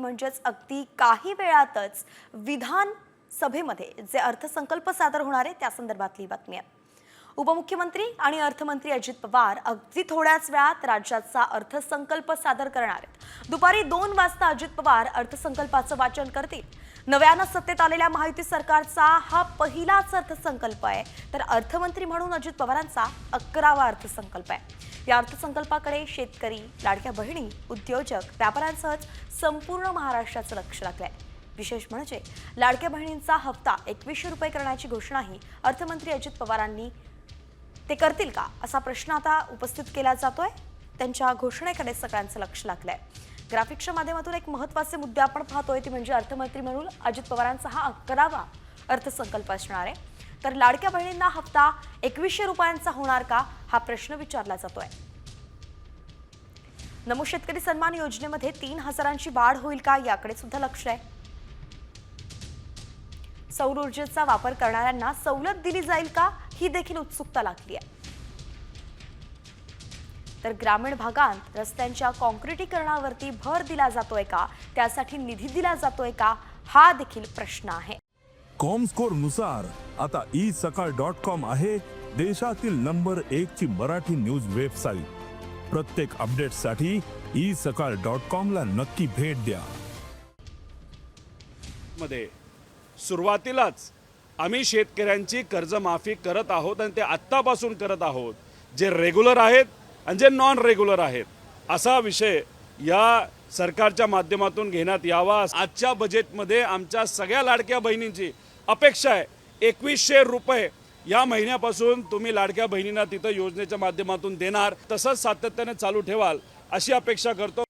की म्हणजेच अगदी काही वेळातच विधान सभेमध्ये जे अर्थसंकल्प सादर होणार आहे त्या संदर्भातली बातमी आहे. उपमुख्यमंत्री आणि अर्थमंत्री अजित पवार अगदी थोड्याच वेळात राज्याचा अर्थसंकल्प सादर करणार आहेत. दुपारी दोन वाजता अजित पवार अर्थसंकल्पाचं वाचन करतील. नव्यानं सत्तेत आलेल्या महायुती सरकारचा हा पहिलाच अर्थसंकल्प आहे. तर अर्थमंत्री म्हणून अजित पवारांचा अकरावा अर्थसंकल्प आहे. या अर्थसंकल्पाकडे शेतकरी लाडक्या बहिणी उद्योजक व्यापाऱ्यांसहच संपूर्ण महाराष्ट्राचं लक्ष लागलंय. विशेष म्हणजे लाडक्या बहिणींचा हप्ता एकवीसशे रुपये करण्याची घोषणाही अर्थमंत्री अजित पवारांनी ते करतील का असा प्रश्न आता उपस्थित केला जातोय. त्यांच्या घोषणेकडे सगळ्यांचं लक्ष लागलंय. ग्राफिक्सच्या माध्यमातून एक महत्त्वाचे मुद्दे आपण पाहतोय ते म्हणजे अर्थमंत्री म्हणून अजित पवारांचा हा अकरावा अर्थसंकल्प असणार आहे. तर लाडक्या बहिणींना हप्ता एकवीसशे रुपयांचा होणार का हा प्रश्न विचारला जातोय. नमो शेतकरी सन्मान योजनेमध्ये तीन हजारांची वाढ होईल का याकडे सुद्धा लक्ष आहे. सौर ऊर्जेचा वापर करणाऱ्यांना सवलत दिली जाईल का ही देखील उत्सुकता लागली आहे. तर ग्रामीण भागात रस्त्यांच्या कॉन्क्रिटीकरणावरती भर दिला जातोय का? त्यासाठी निधी दिला जातोय का? हा देखील प्रश्न आहे. कॉमस्कोरनुसार आता ई सकाळ डॉट कॉम आहे देशातील नंबर एक ची मराठी न्यूज वेबसाईट प्रत्येक अपडेटसाठी ई सकाळ डॉट कॉम ला नक्की भेट द्या. मध्ये सुरुवातीलाच आम्ही शेतकऱ्यांची कर्जमाफी करत आहोत आणि ते आत्तापासून करत आहोत. जे रेग्युलर आहेत आणि जे नॉन रेग्युलर आहेत. असा विषय या सरकारच्या माध्यमातून घेण्यात यावा. आजच्या बजेटमध्ये आमच्या सगळ्या लाडक्या बहिणींची अपेक्षा आहे. एकवीसशे रुपये या महिन्यापासून तुम्ही लाडक्या बहिणींना तिथं योजनेच्या माध्यमातून देणार. तसंच सातत्याने चालू ठेवाल अशी अपेक्षा करतो.